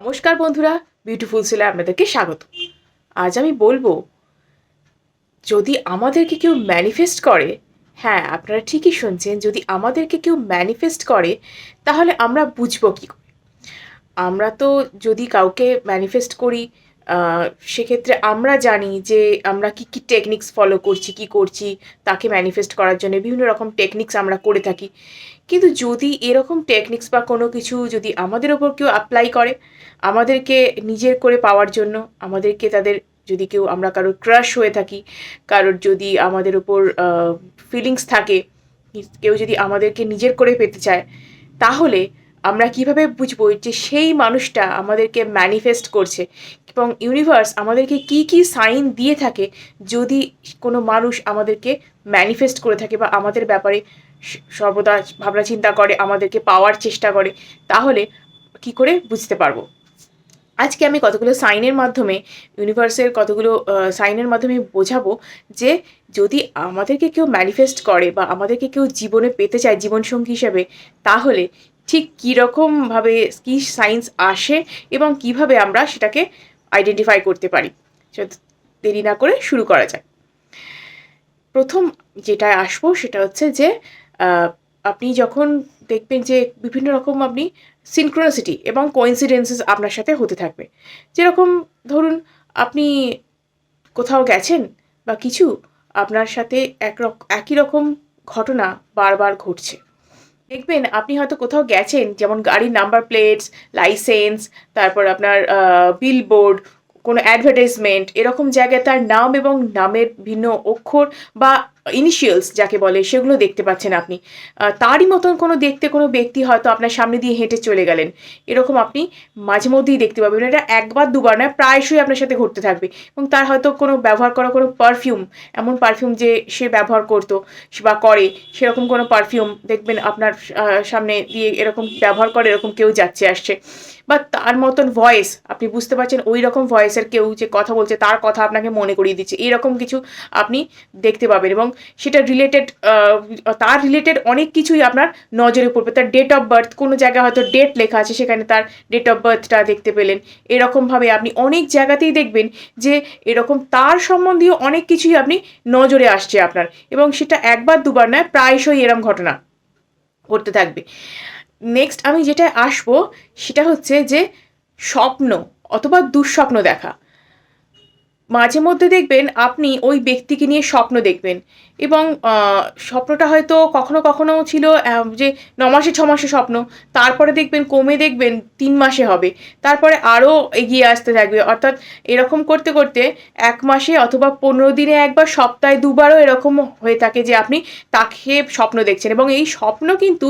নমস্কার বন্ধুরা বিউটিফুল সেলে আপনাদেরকে স্বাগত। আজ আমি বলব, যদি আমাদেরকে কেউ ম্যানিফেস্ট করে হ্যাঁ আপনারা ঠিকই শুনছেন, যদি আমাদেরকে কেউ ম্যানিফেস্ট করে, তাহলে আমরা বুঝব কী করে? আমরা তো যদি কাউকে ম্যানিফেস্ট করি সেক্ষেত্রে আমরা জানি যে আমরা কি কি টেকনিক্স ফলো করছি, কি করছি, তাকে ম্যানিফেস্ট করার জন্য বিভিন্ন রকম টেকনিক্স আমরা করে থাকি। কিন্তু যদি এরকম টেকনিক্স বা কোনো কিছু যদি আমাদের ওপর কেউ অ্যাপ্লাই করে, আমাদেরকে নিজের করে পাওয়ার জন্য, আমাদেরকে তাদের যদি কেউ আমরা কারোর ক্রাশ হয়ে থাকি, কারোর যদি আমাদের ওপর ফিলিংস থাকে, কেউ যদি আমাদেরকে নিজের করে পেতে চায়, তাহলে আমরা কীভাবে বুঝব যে সেই মানুষটা আমাদেরকে ম্যানিফেস্ট করছে? এবং ইউনিভার্স আমাদেরকে কি কি সাইন দিয়ে থাকে যদি কোনো মানুষ আমাদেরকে ম্যানিফেস্ট করে থাকে বা আমাদের ব্যাপারে সর্বদা ভাবনা চিন্তা করে, আমাদেরকে পাওয়ার চেষ্টা করে, তাহলে কি করে বুঝতে পারব? আজকে আমি কতগুলো সাইনের মাধ্যমে ইউনিভার্সের কতগুলো সাইনের মাধ্যমে বোঝাবো যে যদি আমাদেরকে কেউ ম্যানিফেস্ট করে বা আমাদেরকে কেউ জীবনে পেতে চায়, জীবনসঙ্গী হিসাবে, তাহলে ঠিক কীরকমভাবে কী সাইন্স আসে এবং কীভাবে আমরা সেটাকে আইডেন্টিফাই করতে পারি। দেরি না করে শুরু করা যায় প্রথম যেটা আসব সেটা হচ্ছে যে আপনি যখন দেখবেন যে বিভিন্ন রকম আপনি সিনক্রোনাসিটি এবং কোইন্সিডেন্সেস আপনার সাথে হতে থাকবে। যেরকম ধরুন, আপনি কোথাও গেছেন বা কিছু, আপনার সাথে এক একই রকম ঘটনা বারবার ঘটছে। দেখবেন আপনি হয়তো কোথাও গেছেন, যেমন গাড়ির নাম্বার প্লেটস লাইসেন্স তারপর আপনার বিলবোর্ড কোনো অ্যাডভার্টাইজমেন্ট এরকম জায়গায় তার নাম এবং নামের ভিন্ন অক্ষর বা ইনিশিয়ালস যাকে বলে, সেগুলো দেখতে পাচ্ছেন আপনি। তারই মতন কোনো দেখতে কোনো ব্যক্তি হয়তো আপনার সামনে দিয়ে হেঁটে চলে গেলেন। এরকম আপনি মাঝে মধ্যেই দেখতে পাবেন। এটা একবার, দুবার নয়, প্রায়শই আপনার সাথে ঘটতে থাকবে। এবং তার হয়তো কোনো ব্যবহার করা কোনো পারফিউম এমন পারফিউম যে সে ব্যবহার করতো বা করে, সেরকম কোনো পারফিউম দেখবেন আপনার সামনে দিয়ে এরকম ব্যবহার করে, এরকম কেউ যাচ্ছে, আসছে। বা তার মতন ভয়েস আপনি বুঝতে পারছেন ওই রকম ভয়েসের কেউ যে কথা বলছে, তার কথা আপনাকে মনে করিয়ে দিচ্ছে। এরকম কিছু আপনি দেখতে পাবেন এবং সেটা রিলেটেড তার রিলেটেড অনেক কিছুই আপনার নজরে পড়বে। তার ডেট অফ বার্থ কোনো জায়গায় হয়তো ডেট লেখা আছে, সেখানে তার ডেট অফ বার্থটা দেখতে পেলেন। এরকমভাবে আপনি অনেক জায়গাতেই দেখবেন যে এরকম তার সম্বন্ধীয় অনেক কিছুই আপনি নজরে আসছে আপনার। এবং সেটা একবার, দুবার নয়, প্রায়শই এরম ঘটনা ঘটতে থাকবে। নেক্সট আমি যেটা আসব, সেটা হচ্ছে যে স্বপ্ন অথবা দুঃস্বপ্ন দেখা। মাঝে মধ্যে দেখবেন আপনি ওই ব্যক্তিকে নিয়ে স্বপ্ন দেখবেন। এবং স্বপ্নটা হয়তো কখনো কখনো ছিল যে ন মাসে ছ মাসে স্বপ্ন, তারপরে দেখবেন কমে দেখবেন তিন মাসে হবে। তারপরে আরও এগিয়ে আসতে থাকবে। অর্থাৎ এরকম করতে করতে এক মাসে অথবা পনেরো দিনে একবার, সপ্তাহে দুবারও এরকম হয়ে থাকে যে আপনি তাকে স্বপ্ন দেখছেন। এবং এই স্বপ্ন কিন্তু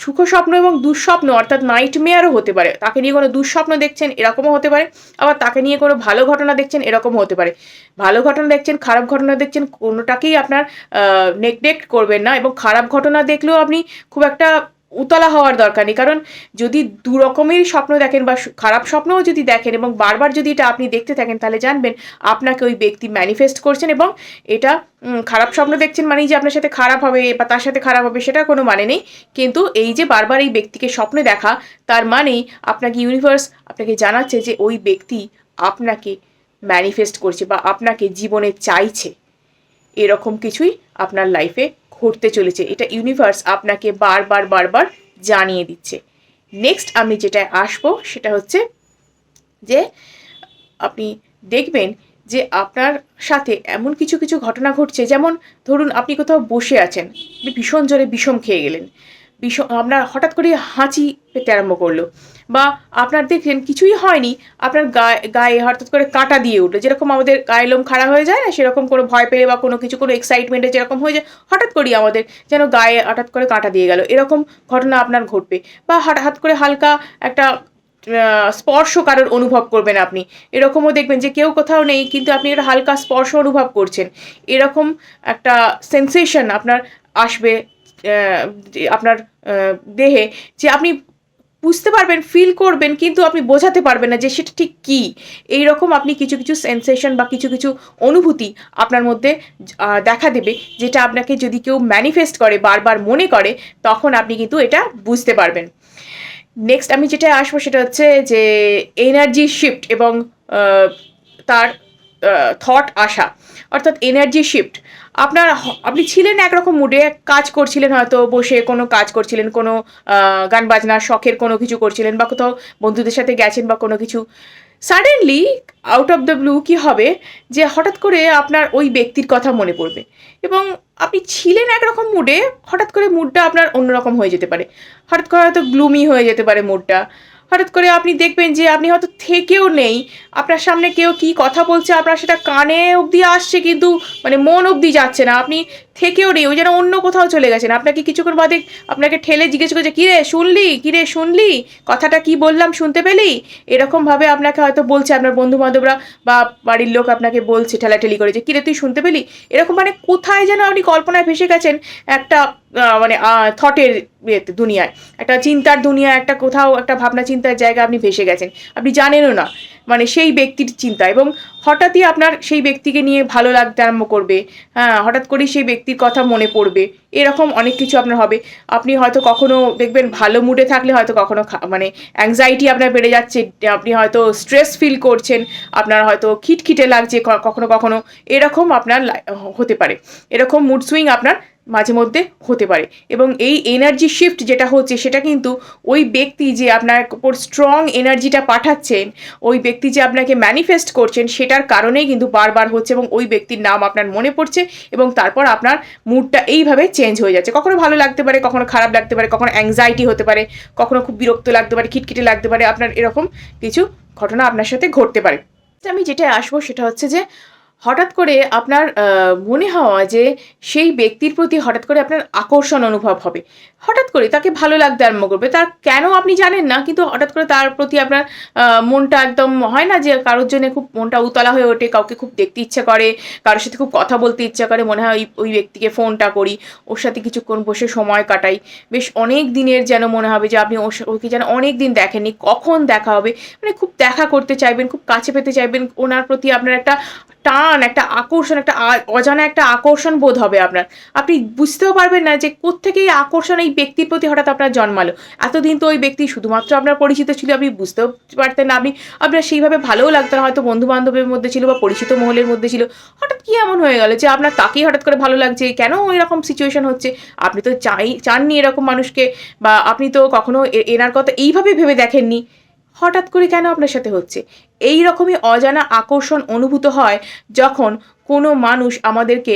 সুখ স্বপ্ন এবং দুঃস্বপ্ন, অর্থাৎ নাইট মেয়ারও হতে পারে। তাকে নিয়ে কোনো দুঃস্বপ্ন দেখছেন, এরকমও হতে পারে। আবার তাকে নিয়ে কোনো ভালো ঘটনা দেখছেন, এরকমও হতে পারে। ভালো ঘটনা দেখছেন, খারাপ ঘটনা দেখছেন, কোনোটাকেই আপনার নেগলেক্ট করবেন না। এবং খারাপ ঘটনা দেখলেও আপনি খুব একটা উতলা হওয়ার দরকার নেই। কারণ যদি দু রকমেরই স্বপ্ন দেখেন বা খারাপ স্বপ্নও যদি দেখেন এবং বারবার যদি এটা আপনি দেখতে থাকেন, তাহলে জানবেন আপনাকে ওই ব্যক্তি ম্যানিফেস্ট করছেন এবং এটা খারাপ স্বপ্ন দেখছেন মানেই যে আপনার সাথে খারাপ হবে বা তার সাথে খারাপ হবে সেটা কোনো মানে নেই। কিন্তু এই যে বারবার এই ব্যক্তিকে স্বপ্নে দেখা, তার মানেই আপনাকে ইউনিভার্স আপনাকে জানাচ্ছে যে ওই ব্যক্তি আপনাকে ম্যানিফেস্ট করছে বা আপনাকে জীবনে চাইছে। এরকম কিছুই আপনার লাইফে ঘটতে চলেছে। এটা ইউনিভার্স আপনাকে বারবার বারবার জানিয়ে দিচ্ছে। নেক্সট আমি যেটা আসব সেটা হচ্ছে যে, আপনি দেখবেন যে আপনার সাথে এমন কিছু কিছু ঘটনা ঘটছে। যেমন ধরুন আপনি কোথাও বসে আছেন ভীষণ জোরে বিষম খেয়ে গেলেন। বিষম, আপনার হঠাৎ করে হাঁচি পেতে আরম্ভ করল। বা আপনার দেখলেন কিছুই হয়নি, আপনার গায়ে গায়ে হঠাৎ করে কাঁটা দিয়ে উঠল। যেরকম আমাদের গায়ে লোম খাড়া হয়ে যায় না, সেরকম কোনো ভয় পেলে বা কোনো কিছু, কোনো এক্সাইটমেন্টে যেরকম হয়ে যায়, হঠাৎ করেই আমাদের যেন গায়ে হঠাৎ করে কাঁটা দিয়ে গেল। এরকম ঘটনা আপনার ঘটবে। বা হঠাৎ করে হালকা একটা স্পর্শ কারোর অনুভব করবেন আপনি। এরকমও দেখবেন যে কেউ কোথাও নেই, কিন্তু আপনি একটা হালকা স্পর্শ অনুভব করছেন। এরকম একটা সেন্সেশন আপনার আসবে আপনার দেহে যে আপনি বুঝতে পারবেন ফিল করবেন, কিন্তু আপনি বোঝাতে পারবেন না যে সেটা ঠিক কী। এইরকম আপনি কিছু কিছু সেন্সেশন বা কিছু কিছু অনুভূতি আপনার মধ্যে দেখা দেবে, যেটা আপনাকে যদি কেউ ম্যানিফেস্ট করে, বারবার মনে করে, তখন আপনি কিন্তু এটা বুঝতে পারবেন। নেক্সট আমি যেটা আসব সেটা হচ্ছে যে এনার্জি শিফট এবং তার থট আসা। অর্থাৎ এনার্জি শিফট আপনার আপনি ছিলেন একরকম মুডে কাজ করছিলেন হয়তো, বসে কোনো কাজ করছিলেন, কোনো গান বাজনা, শখের কোনো কিছু করছিলেন, বা কোথাও বন্ধুদের সাথে গেছেন বা কোনো কিছু। Suddenly out of the blue কি হবে? যে হঠাৎ করে আপনার ওই ব্যক্তির কথা মনে পড়বে। এবং আপনি ছিলেন একরকম মুডে হঠাৎ করে মুডটা আপনার অন্যরকম হয়ে যেতে পারে। হঠাৎ করে হয়তো গ্লুমি হয়ে যেতে পারে মুডটা হঠাৎ করে আপনি দেখবেন যে আপনি হয়তো থেকেও নেই। আপনার সামনে কেউ কি কথা বলছে, আপনার সেটা কানে অবধি আসছে কিন্তু মানে মন অবধি যাচ্ছে না। আপনি থেকেও নেই, ওই যেন অন্য কোথাও চলে গেছেন আপনাকে কিছুক্ষণ বাদে আপনাকে ঠেলে জিজ্ঞেস করছে, কিরে, শুনলি? কিরে, শুনলি? কথাটা কি বললাম, শুনতে পেলি? এরকমভাবে আপনাকে হয়তো বলছে আপনার বন্ধু বান্ধবরা বা বাড়ির লোক আপনাকে বলছে, ঠেলাঠেলি করে যে কিরে, তুই শুনতে পেলি? এরকম মানে কোথায় যেন আপনি কল্পনায় ভেসে গেছেন একটা মানে থটের দুনিয়ায়। একটা চিন্তার দুনিয়া, একটা কোথাও একটা ভাবনা চিন্তার জায়গা আপনি ভেসে গেছেন। আপনি জানেনও না। মানে সেই ব্যক্তির চিন্তা এবং হঠাৎই আপনার সেই ব্যক্তিকে নিয়ে ভালো লাগতে আরম্ভ করবে। হ্যাঁ হঠাৎ করেই সেই ব্যক্তির কথা মনে পড়বে। এরকম অনেক কিছু আপনার হবে। আপনি হয়তো কখনো দেখবেন ভালো মুডে থাকলে হয়তো কখনো মানে অ্যাংজাইটি আপনার বেড়ে যাচ্ছে, আপনি হয়তো স্ট্রেস ফিল করছেন, আপনার হয়তো খিটখিটে লাগছে কখনো কখনো। এরকম আপনার হতে পারে। এরকম মুড সুইং আপনার মাঝে মধ্যে হতে পারে। এবং এই এনার্জি শিফট যেটা হচ্ছে, সেটা কিন্তু ওই ব্যক্তি যে আপনার উপর স্ট্রং এনার্জিটা পাঠাচ্ছেন, ওই ব্যক্তি যে আপনাকে ম্যানিফেস্ট করছেন, সেটার কারণেই কিন্তু বারবার হচ্ছে এবং ওই ব্যক্তির নাম আপনার মনে পড়ছে এবং তারপর আপনার মুডটা এইভাবে চেঞ্জ হয়ে যাচ্ছে। কখনো ভালো লাগতে পারে, কখনো খারাপ লাগতে পারে, কখনো অ্যাংজাইটি হতে পারে, কখনো খুব বিরক্ত লাগতে পারে, খিটখিটে লাগতে পারে, আপনার এরকম কিছু ঘটনা আপনার সাথে ঘটতে পারে। আমি যেটা আসব, সেটা হচ্ছে যে হঠাৎ করে আপনার মনে হওয়া যে সেই ব্যক্তির প্রতি হঠাৎ করে আপনার আকর্ষণ অনুভব হবে। হঠাৎ করে তাকে ভালো লাগতে আরম্ভ করবে। তার কেন আপনি জানেন না, কিন্তু হঠাৎ করে তার প্রতি আপনার মনটা একদম হয় না যে কারোর জন্য খুব মনটা উতলা হয়ে ওঠে, কাউকে খুব দেখতে ইচ্ছা করে, কারোর সাথে খুব কথা বলতে ইচ্ছা করে, মনে হয় ওই ওই ব্যক্তিকে ফোনটা করি, ওর সাথে কিছুক্ষণ বসে সময় কাটাই। বেশ অনেক দিনের যেন মনে হবে যে আপনি ওকে যেন অনেক দিন দেখেননি, কখন দেখা হবে? মানে খুব দেখা করতে চাইবেন, খুব কাছে পেতে চাইবেন, ওনার প্রতি আপনার একটা টান একটা আকর্ষণ, একটা অজানা একটা আকর্ষণ বোধ হবে আপনার। আপনি বুঝতেও পারবেন না যে কোত্থেকে এই আকর্ষণ, এই ব্যক্তির প্রতি হঠাৎ আপনার জন্মালো। এতদিন তো ওই ব্যক্তি শুধুমাত্র আপনার পরিচিত ছিল, আপনি বুঝতেও পারতেন না, আপনি, আপনার সেইভাবে ভালোও লাগতো না, হয়তো বন্ধু বান্ধবের মধ্যে ছিল বা পরিচিত মহলের মধ্যে ছিল। হঠাৎ কি এমন হয়ে গেল যে আপনার তাকেই হঠাৎ করে ভালো লাগছে? কেন এরকম সিচুয়েশন হচ্ছে? আপনি তো চাই, চাননি এরকম মানুষকে বা আপনি তো কখনো এনার কথা এইভাবে ভেবে দেখেননি? হঠাৎ করে কেন আপনার সাথে হচ্ছে? এই রকমই অজানা আকর্ষণ অনুভূত হয় যখন কোনো মানুষ আমাদেরকে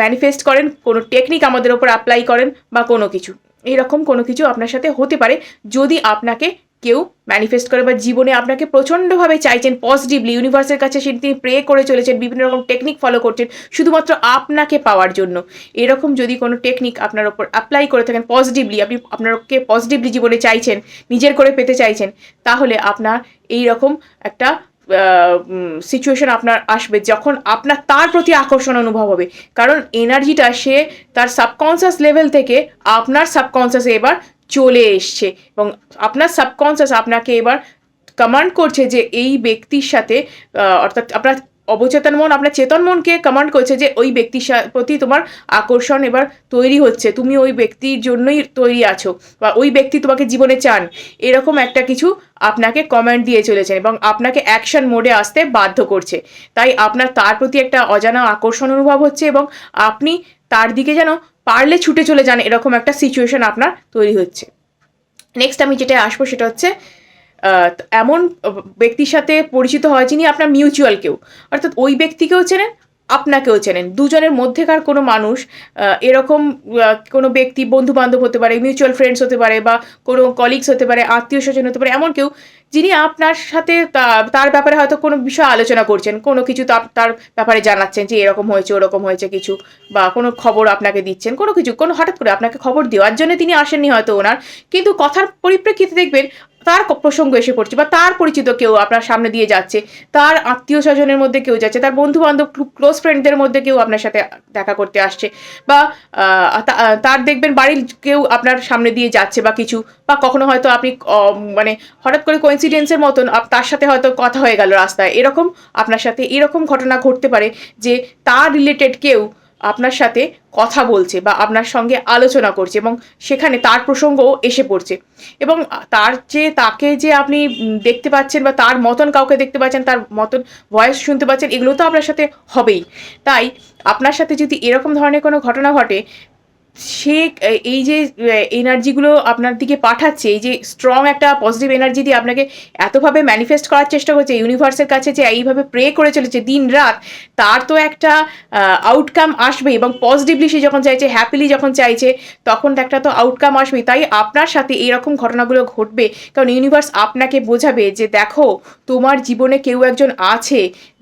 ম্যানিফেস্ট করেন, কোনো টেকনিক আমাদের ওপর অ্যাপ্লাই করেন বা কোনো কিছু। এরকম কোনো কিছু আপনার সাথে হতে পারে যদি আপনাকে কেউ ম্যানিফেস্ট করে বা জীবনে আপনাকে প্রচণ্ডভাবে চাইছেন পজিটিভলি ইউনিভার্সের কাছে সে তিনি প্রে করে চলেছেন, বিভিন্ন রকম টেকনিক ফলো করছেন, শুধুমাত্র আপনাকে পাওয়ার জন্য। এরকম যদি কোনো টেকনিক আপনার ওপর অ্যাপ্লাই করে থাকেন পজিটিভলি আপনি আপনাকে পজিটিভলি জীবনে চাইছেন, নিজের করে পেতে চাইছেন, তাহলে আপনার এই রকম একটা সিচুয়েশন আপনার আসবে, যখন আপনার তার প্রতি আকর্ষণ অনুভব হবে। কারণ এনার্জিটা সে তার সাবকনসিয়াস লেভেল থেকে আপনার সাবকনসিয়াসে এবার চলে এসছে। এবং আপনার সাবকনসিয়াস আপনাকে এবার কমান্ড করছে যে এই ব্যক্তির সাথে অর্থাৎ আপনার অবচেতন মন, আপনার চেতন মনকে কমান্ড করছে যে ওই ব্যক্তির প্রতি তোমার আকর্ষণ এবার তৈরি হচ্ছে। তুমি ওই ব্যক্তির জন্যই তৈরি আছো বা ওই ব্যক্তি তোমাকে জীবনে চান। এরকম একটা কিছু আপনাকে কমেন্ট দিয়ে চলেছেন এবং আপনাকে অ্যাকশন মোডে আসতে বাধ্য করছে। তাই আপনার তার প্রতি একটা অজানা আকর্ষণ অনুভব হচ্ছে এবং আপনি তার দিকে যেন পারলে ছুটে চলে যান, এরকম একটা সিচুয়েশন আপনার তৈরি হচ্ছে। নেক্সট আমি যেটা আসব সেটা হচ্ছে এমন ব্যক্তির সাথে পরিচিত হয় যিনি আপনার মিউচুয়াল কেউ, অর্থাৎ ওই ব্যক্তিকেও চেনেন আপনাকেও চেনেন। দুজনের মধ্যেকার কোনো মানুষ এরকম কোনো ব্যক্তি বন্ধু বান্ধব হতে পারে মিউচুয়াল ফ্রেন্ডস হতে পারে বা কোনো কলিগস হতে পারে, আত্মীয় স্বজন হতে পারে, এমন কেউ যিনি আপনার সাথে তার ব্যাপারে হয়তো কোনো বিষয় আলোচনা করছেন, কোনো কিছু তার ব্যাপারে জানাচ্ছেন যে এরকম হয়েছে, ওরকম হয়েছে কিছু বা কোনো খবর আপনাকে দিচ্ছেন, কোনো কিছু, কোনো হঠাৎ করে আপনাকে খবর দেওয়ার জন্য তিনি আসেননি হয়তো ওনার। কিন্তু কথার পরিপ্রেক্ষিতে দেখবেন তার প্রসঙ্গ এসে পড়ছে বা তার পরিচিত কেউ আপনার সামনে দিয়ে যাচ্ছে, তার আত্মীয় স্বজনের মধ্যে কেউ যাচ্ছে, তার বন্ধু বান্ধব ক্লোজ ফ্রেন্ডদের মধ্যে কেউ আপনার সাথে দেখা করতে আসছে বা তার দেখবেন বাড়ির কেউ আপনার সামনে দিয়ে যাচ্ছে বা কিছু বা কখনো হয়তো আপনি মানে হঠাৎ করে কোইন্সিডেন্সের মতন তার সাথে হয়তো কথা হয়ে গেল রাস্তায়। এরকম আপনার সাথে এরকম ঘটনা ঘটতে পারে যে তার রিলেটেড কেউ আপনার সাথে কথা বলছে বা আপনার সঙ্গে আলোচনা করছে এবং সেখানে তার প্রসঙ্গও এসে পড়ছে। এবং তার যে, তাকে যে আপনি দেখতে পাচ্ছেন বা তার মতন কাউকে দেখতে পাচ্ছেন, তার মতন ভয়েস শুনতে পাচ্ছেন, এগুলো তো আপনার সাথে হবেই। তাই আপনার সাথে যদি এরকম ধরনের কোনো ঘটনা ঘটে সে এই যে এনার্জিগুলো আপনার দিকে পাঠাচ্ছে, এই যে স্ট্রং একটা পজিটিভ এনার্জি দিয়ে আপনাকে এতভাবে ম্যানিফেস্ট করার চেষ্টা করছে ইউনিভার্সের কাছে যে এইভাবে প্রে করে চলেছে দিন রাত তার তো একটা আউটকাম আসবে এবং পজিটিভলি সে যখন চাইছে হ্যাপিলি যখন চাইছে, তখন একটা তো আউটকাম আসবে। তাই আপনার সাথে এরকম ঘটনাগুলো ঘটবে, কারণ ইউনিভার্স আপনাকে বোঝাবে যে দেখো, তোমার জীবনে কেউ একজন আছে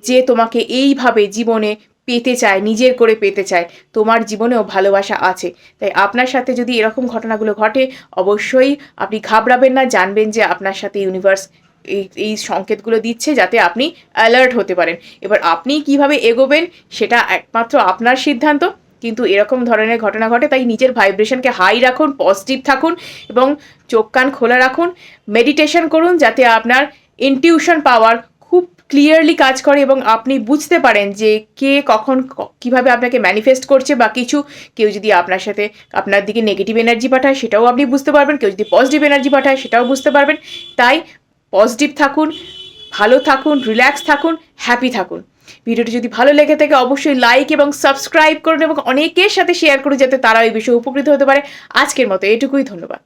যে তোমাকে এইভাবে জীবনে পেতে চায়, নিজের করে পেতে চায়। তোমার জীবনেও ভালোবাসা আছে। তাই আপনার সাথে যদি এরকম ঘটনাগুলো ঘটে, অবশ্যই আপনি ঘাবড়াবেন না, জানবেন যে আপনার সাথে ইউনিভার্স এই এই সংকেতগুলো দিচ্ছে যাতে আপনি অ্যালার্ট হতে পারেন। এবার আপনি কীভাবে এগোবেন, সেটা একমাত্র আপনার সিদ্ধান্ত। কিন্তু এরকম ধরনের ঘটনা ঘটে, তাই নিজের ভাইব্রেশনকে হাই রাখুন পজিটিভ থাকুন এবং চোখ কান খোলা রাখুন। মেডিটেশন করুন, যাতে আপনার ইনটিউশন পাওয়ার ক্লিয়ারলি কাজ করে এবং আপনি বুঝতে পারেন যে কে কখন কীভাবে আপনাকে ম্যানিফেস্ট করছে বা কিছু। কেউ যদি আপনার সাথে আপনার দিকে নেগেটিভ এনার্জি পাঠায়, সেটাও আপনি বুঝতে পারবেন। কেউ যদি পজিটিভ এনার্জি পাঠায়, সেটাও বুঝতে পারবেন। তাই পজিটিভ থাকুন, ভালো থাকুন রিল্যাক্স থাকুন হ্যাপি থাকুন। ভিডিওটি যদি ভালো লেগে থাকে, অবশ্যই লাইক এবং সাবস্ক্রাইব করুন এবং অনেকের সাথে শেয়ার করুন, যাতে তারা এই বিষয়ে উপকৃত হতে পারে। আজকের মতো এটুকুই, ধন্যবাদ।